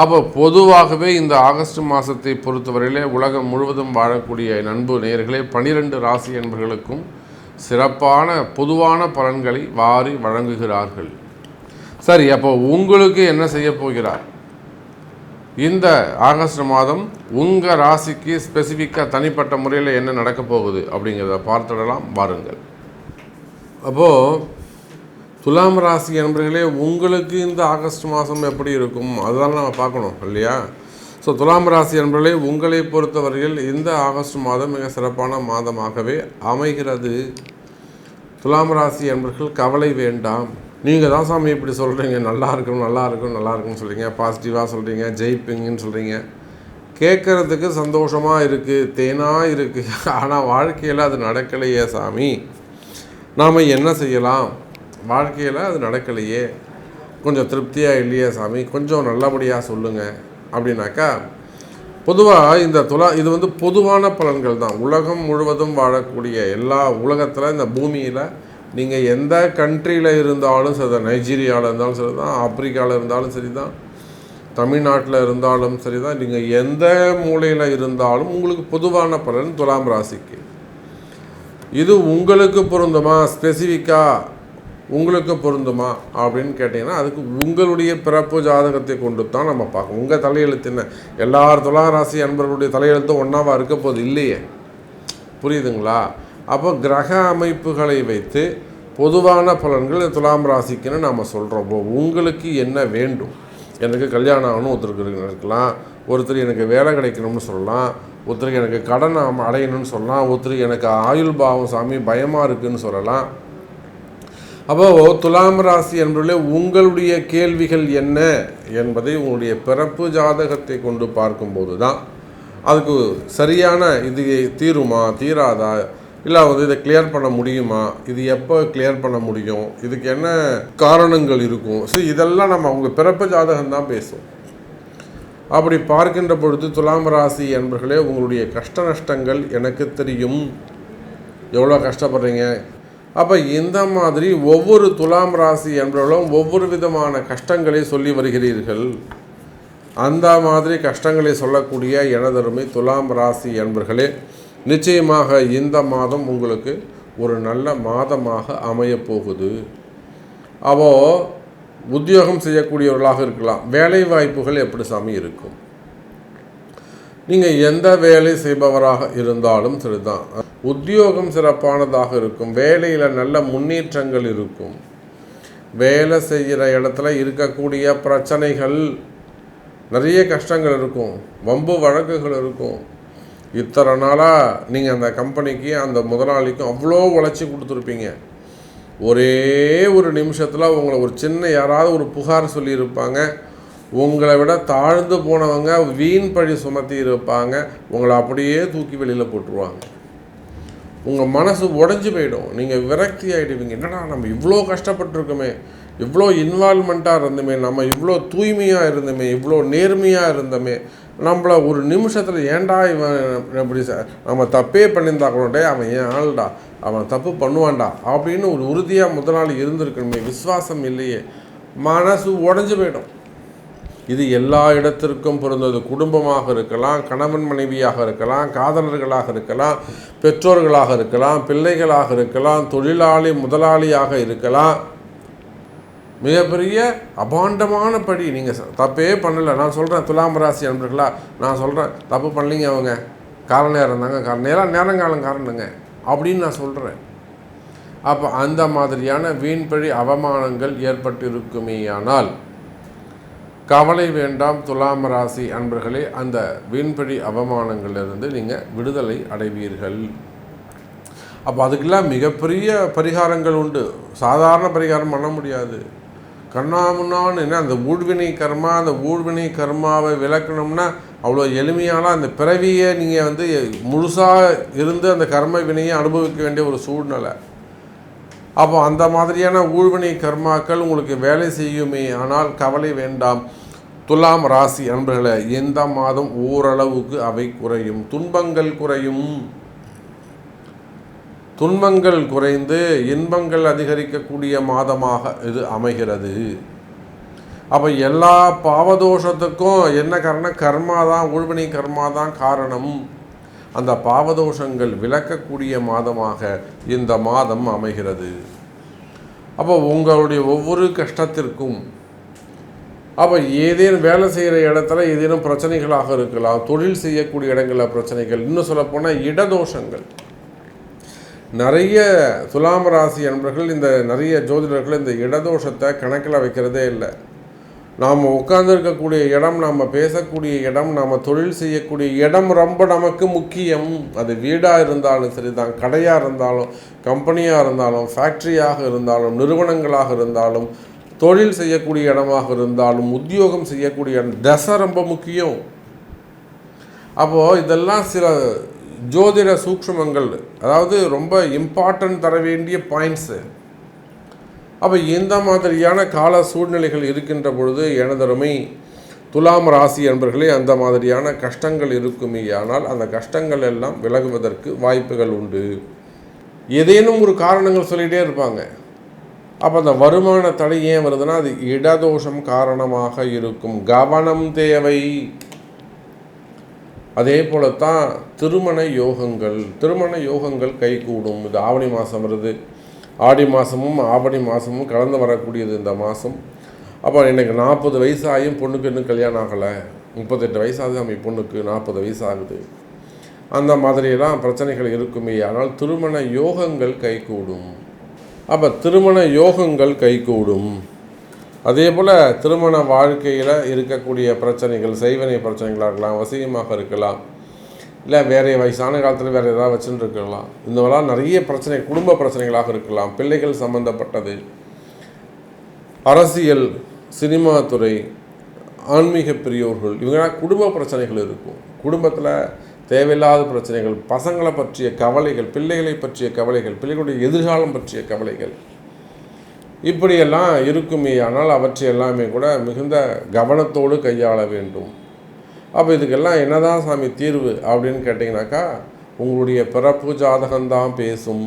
அப்போ பொதுவாகவே இந்த ஆகஸ்ட் மாதத்தை பொறுத்தவரையிலே உலகம் முழுவதும் வாழக்கூடிய நண்பு நேயர்களே பனிரெண்டு ராசி என்பர்களுக்கும் சிறப்பான பொதுவான பலன்களை வாரி வழங்குகிறார்கள். சரி அப்போ உங்களுக்கு என்ன செய்ய போகிறார்? இந்த ஆகஸ்ட் மாதம் உங்கள் ராசிக்கு ஸ்பெசிஃபிக்காக தனிப்பட்ட முறையில் என்ன நடக்க போகுது அப்படிங்கிறத பார்த்துடலாம் வாருங்கள். அப்போது துலாம் ராசி என்பர்களே உங்களுக்கு இந்த ஆகஸ்ட் மாதம் எப்படி இருக்கும்? அதுதான் நம்ம பார்க்கணும் இல்லையா? ஸோ துலாம் ராசி என்பர்களே உங்களை பொறுத்தவரையில் இந்த ஆகஸ்ட் மாதம் மிக சிறப்பான மாதமாகவே அமைகிறது. துலாம் ராசி என்பர்கள் கவலை வேண்டாம். நீங்கள் தான் சாமி இப்படி சொல்கிறீங்க நல்லா இருக்கும் நல்லா இருக்கும் நல்லா இருக்கும்னு சொல்கிறீங்க பாசிட்டிவாக சொல்கிறீங்க ஜெயிப்பீங்கன்னு சொல்கிறீங்க கேட்குறதுக்கு சந்தோஷமாக இருக்குது தேனாக இருக்குது ஆனால் வாழ்க்கையில் அது நடக்கலையே சாமி. நாம் என்ன செய்யலாம்? வாழ்க்கையில் அது நடக்கலையே. கொஞ்சம் திருப்தியாக இல்லையா சாமி? கொஞ்சம் நல்லபடியாக சொல்லுங்கள் அப்படின்னாக்கா பொதுவாக இந்த துலா இது வந்து பொதுவான பலன்கள் தான். உலகம் முழுவதும் வாழக்கூடிய எல்லா உலகத்தில் இந்த பூமியில் நீங்கள் எந்த கண்ட்ரியில் இருந்தாலும் சரி தான். நைஜீரியாவில் இருந்தாலும் சரி தான். ஆப்பிரிக்காவில் இருந்தாலும் சரி தான். தமிழ்நாட்டில் இருந்தாலும் சரி தான். நீங்கள் எந்த மூலையில் இருந்தாலும் உங்களுக்கு பொதுவான பலன் துலாம் ராசிக்கு. இது உங்களுக்கு பொருந்துமா? ஸ்பெசிஃபிக்காக உங்களுக்கு பொருந்துமா அப்படின்னு கேட்டிங்கன்னா அதுக்கு உங்களுடைய பிறப்பு ஜாதகத்தை கொண்டு தான் நம்ம பார்க்கணும். உங்கள் தலையெழுத்து என்ன? எல்லார் துலாம் ராசி அன்பர்களுடைய தலையெழுத்தும் ஒன்றாவா இருக்க போது இல்லையே. புரியுதுங்களா? அப்போ கிரக அமைப்புகளை வைத்து பொதுவான பலன்கள் துலாம் ராசிக்குன்னு நாம் சொல்கிறோம் உங்களுக்கு என்ன வேண்டும்? எனக்கு கல்யாணம் ஆகணும் ஒருத்தருக்கு இருக்கலாம். ஒருத்தர் எனக்கு வேலை கிடைக்கணும்னு சொல்லலாம். ஒருத்தருக்கு எனக்கு கடன் அடையணும்னு சொல்லலாம். ஒருத்தருக்கு எனக்கு ஆயுள் பாவம் சாமி பயமாக இருக்குதுன்னு சொல்லலாம். அப்போ துலாம் ராசி என்பதிலே உங்களுடைய கேள்விகள் என்ன என்பதை உங்களுடைய பிறப்பு ஜாதகத்தை கொண்டு பார்க்கும்போது தான் அதுக்கு சரியான இது தீருமா தீராதா? இல்லை வந்து இதை கிளியர் பண்ண முடியுமா? இது எப்போ கிளியர் பண்ண முடியும்? இதுக்கு என்ன காரணங்கள் இருக்கும்? ஸோ இதெல்லாம் நம்ம அவங்க பிறப்பு ஜாதகம் தான் பேசும். அப்படி பார்க்கின்ற பொழுது துலாம் ராசி என்பர்களே உங்களுடைய கஷ்ட நஷ்டங்கள் எனக்கு தெரியும். எவ்வளோ கஷ்டப்படுறீங்க? அப்போ இந்த மாதிரி ஒவ்வொரு துலாம் ராசி என்பவர்களும் ஒவ்வொரு விதமான கஷ்டங்களை சொல்லி வருகிறீர்கள். அந்த மாதிரி கஷ்டங்களை சொல்லக்கூடிய எனதருமை துலாம் ராசி என்பர்களே நிச்சயமாக இந்த மாதம் உங்களுக்கு ஒரு நல்ல மாதமாக அமையப் போகுது அவோ உத்தியோகம் செய்யக்கூடியவர்களாக இருக்கலாம். வேலை வாய்ப்புகள் எப்படி சாமி இருக்கும்? நீங்கள் எந்த வேலை செய்பவராக இருந்தாலும் சரிதான். உத்தியோகம் சிறப்பானதாக இருக்கும். வேலையில் நல்ல முன்னேற்றங்கள் இருக்கும். வேலை செய்கிற இடத்துல இருக்கக்கூடிய பிரச்சனைகள் நிறைய கஷ்டங்கள் இருக்கும். வம்பு வழக்குகள் இருக்கும். இத்தனை நாளாக நீங்கள் அந்த கம்பெனிக்கு அந்த முதலாளிக்கும் அவ்வளோ உழைச்சி கொடுத்துருப்பீங்க. ஒரே ஒரு நிமிஷத்தில் உங்களை ஒரு சின்ன யாராவது ஒரு புகார் சொல்லியிருப்பாங்க. உங்களை விட தாழ்ந்து போனவங்க வீண் பழி சுமத்தி இருப்பாங்க. உங்களை அப்படியே தூக்கி வெளியில் போட்டுருவாங்க. உங்கள் மனசு உடஞ்சி போயிடும். நீங்கள் விரக்தி ஆகிடுவீங்க என்னடா நம்ம இவ்வளோ கஷ்டப்பட்டிருக்கோமே. இவ்வளோ இன்வால்மெண்ட்டாக இருந்தோமே. நம்ம இவ்வளோ தூய்மையாக இருந்தோமே. இவ்வளோ நேர்மையாக இருந்தோமே. நம்மளை ஒரு நிமிஷத்தில் ஏன்டா இவன் எப்படி நம்ம தப்பே பண்ணியிருந்தா கூட அவன் ஏன் ஆள்டா? அவன் தப்பு பண்ணுவான்டா? அப்படின்னு ஒரு உறுதியாக முதலாளி இருந்திருக்கணுமே. விசுவாசம் இல்லையே. மனசு உடஞ்சி போயிடும். இது எல்லா இடத்திற்கும் பொருந்தது. குடும்பமாக இருக்கலாம் கணவன் மனைவியாக இருக்கலாம் காதலர்களாக இருக்கலாம் பெற்றோர்களாக இருக்கலாம் பிள்ளைகளாக இருக்கலாம் தொழிலாளி முதலாளியாக இருக்கலாம். மிகப்பெரிய அபாண்டமான படி நீங்கள் தப்பே பண்ணலை. நான் சொல்கிறேன் துலாம் ராசி அன்பர்களா நான் சொல்கிறேன் தப்பு பண்ணலிங்க அவங்க. கால நேரம் தாங்க கால நேரம் நேரங்காலம் காரணங்க. அப்படின்னு நான் சொல்கிறேன் அப்போ அந்த மாதிரியான வீண்பழி அவமானங்கள் ஏற்பட்டிருக்குமேயானால் கவலை வேண்டாம் துலாம் ராசி அன்பர்களே அந்த வீண்பழி அவமானங்களிலிருந்து நீங்கள் விடுதலை அடைவீர்கள். அப்போ அதுக்கெல்லாம் மிகப்பெரிய பரிகாரங்கள் உண்டு. சாதாரண பரிகாரம் பண்ண முடியாது. கண்ணாமுன்னான்னு என்ன அந்த ஊழ்வினை கர்மா அந்த ஊழ்வினை கர்மாவை விளக்கணும்னா அவ்வளோ எளிமையான அந்த பிறவியை நீங்கள் வந்து முழுசாக இருந்து அந்த கர்ம வினையை அனுபவிக்க வேண்டிய ஒரு சூழ்நிலை. அப்போ அந்த மாதிரியான ஊழ்வினை கர்மாக்கள் உங்களுக்கு வேலை செய்யுமே. ஆனால் கவலை வேண்டாம். துலாம் ராசி அன்பர்களே இந்த மாதம் ஓரளவுக்கு அவை குறையும்? துன்பங்கள் குறையும். துன்பங்கள் குறைந்து இன்பங்கள் அதிகரிக்கக்கூடிய மாதமாக இது அமைகிறது. அப்போ எல்லா பாவதோஷத்துக்கும் என்ன காரணம்? கர்மா தான் ஊழ்வினை கர்மா தான் காரணம். அந்த பாவதோஷங்கள் விளக்கக்கூடிய மாதமாக இந்த மாதம் அமைகிறது. அப்போ உங்களுடைய ஒவ்வொரு கஷ்டத்திற்கும் அப்போ ஏதேனும் வேலை செய்கிற இடத்துல ஏதேனும் பிரச்சனைகளாக இருக்கலாம் தொழில் செய்யக்கூடிய இடங்களில் பிரச்சனைகள் இன்னும் சொல்லப்போனால் இடதோஷங்கள். நிறைய துலாம் ராசி அன்பர்கள் இந்த நிறைய ஜோதிடர்கள் இந்த இடதோஷத்தை கணக்கில் வைக்கிறதே இல்லை. நாம் உட்கார்ந்துருக்கக்கூடிய இடம் நாம் பேசக்கூடிய இடம் நாம் தொழில் செய்யக்கூடிய இடம் ரொம்ப நமக்கு முக்கியம். அது வீடாக இருந்தாலும் சரி தான் கடையாக இருந்தாலும் கம்பெனியாக இருந்தாலும் ஃபேக்ட்ரியாக இருந்தாலும் நிறுவனங்களாக இருந்தாலும் தொழில் செய்யக்கூடிய இடமாக இருந்தாலும் உத்தியோகம் செய்யக்கூடிய இடம் தசை ரொம்ப முக்கியம். அப்போது இதெல்லாம் சில ஜோதிட சூக்ஷ்மங்கள் அதாவது ரொம்ப இம்பார்ட்டன்ட் தர வேண்டிய பாயிண்ட்ஸு அப்போ இந்த மாதிரியான கால சூழ்நிலைகள் இருக்கின்ற பொழுது எனதருமை துலாம் ராசி என்பர்களே அந்த மாதிரியான கஷ்டங்கள் இருக்குமே. ஆனால் அந்த கஷ்டங்கள் எல்லாம் விலகுவதற்கு வாய்ப்புகள் உண்டு. ஏதேனும் ஒரு காரணங்கள் சொல்லிகிட்டே இருப்பாங்க. அப்போ அந்த வருமான தடை ஏன் வருதுன்னா அது இடதோஷம் காரணமாக இருக்கும். கவனம் தேவை. அதே போலத்தான் திருமண யோகங்கள். திருமண யோகங்கள் கைகூடும். இது ஆவணி மாதம் வருது. ஆடி மாதமும் ஆவணி மாதமும் கலந்து வரக்கூடியது இந்த மாதம் அப்போ எனக்கு நாற்பது வயசு ஆகியும் பொண்ணுக்கு இன்னும் கல்யாணம் ஆகலை. முப்பத்தெட்டு வயசாகுது நம்ம பொண்ணுக்கு நாற்பது வயசு ஆகுது அந்த மாதிரியெல்லாம் பிரச்சனைகள் இருக்குமே ஆனால் திருமண யோகங்கள் கைகூடும். அப்போ திருமண யோகங்கள் கைகூடும். அதே போல் திருமண வாழ்க்கையில் இருக்கக்கூடிய பிரச்சனைகள் செய்வனை பிரச்சனைகளாக இருக்கலாம் வசியமாக இருக்கலாம். இல்லை வேறு வயசான காலத்தில் வேறு ஏதாவது வச்சுன்னு இருக்கலாம். இந்த மாதிரிலாம் நிறைய பிரச்சனை குடும்ப பிரச்சனைகளாக இருக்கலாம். பிள்ளைகள் சம்மந்தப்பட்டது அரசியல் சினிமா துறை ஆன்மீக பெரியோர்கள் இவங்களாம் குடும்ப பிரச்சனைகள் இருக்கும். குடும்பத்தில் தேவையில்லாத பிரச்சனைகள் பசங்களை பற்றிய கவலைகள் பிள்ளைகளை பற்றிய கவலைகள் பிள்ளைகளுடைய எதிர்காலம் பற்றிய கவலைகள். இப்படியெல்லாம் இருக்குமே ஆனால் அவற்றை எல்லாமே கூட மிகுந்த கவனத்தோடு கையாள வேண்டும். அப்போ இதுக்கெல்லாம் என்னதான் சாமி தீர்வு அப்படின்னு கேட்டிங்கனாக்கா உங்களுடைய பிறப்பு ஜாதகம்தான் பேசும்.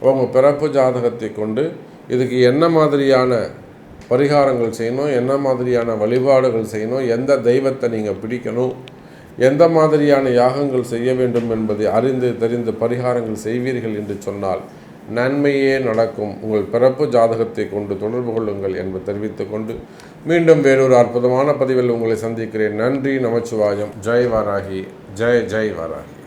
உங்கள் பிறப்பு ஜாதகத்தை கொண்டு இதுக்கு என்ன மாதிரியான பரிகாரங்கள் செய்யணும் என்ன மாதிரியான வழிபாடுகள் செய்யணும் எந்த தெய்வத்தை நீங்கள் பிடிக்கணும் எந்த மாதிரியான யாகங்கள் செய்ய வேண்டும் என்பதை அறிந்து தெரிந்து பரிகாரங்கள் செய்வீர்கள் என்று சொன்னால் நன்மையே நடக்கும். உங்கள் பிறப்பு ஜாதகத்தை கொண்டு தொடர்பு கொள்ளுங்கள் என்பதை தெரிவித்துக் கொண்டு மீண்டும் வேறொரு அற்புதமான பதிவில் உங்களை சந்திக்கிறேன். நன்றி நமச்சிவாயம். ஜெய் வாராகி. ஜெய் ஜெய் வாராகி.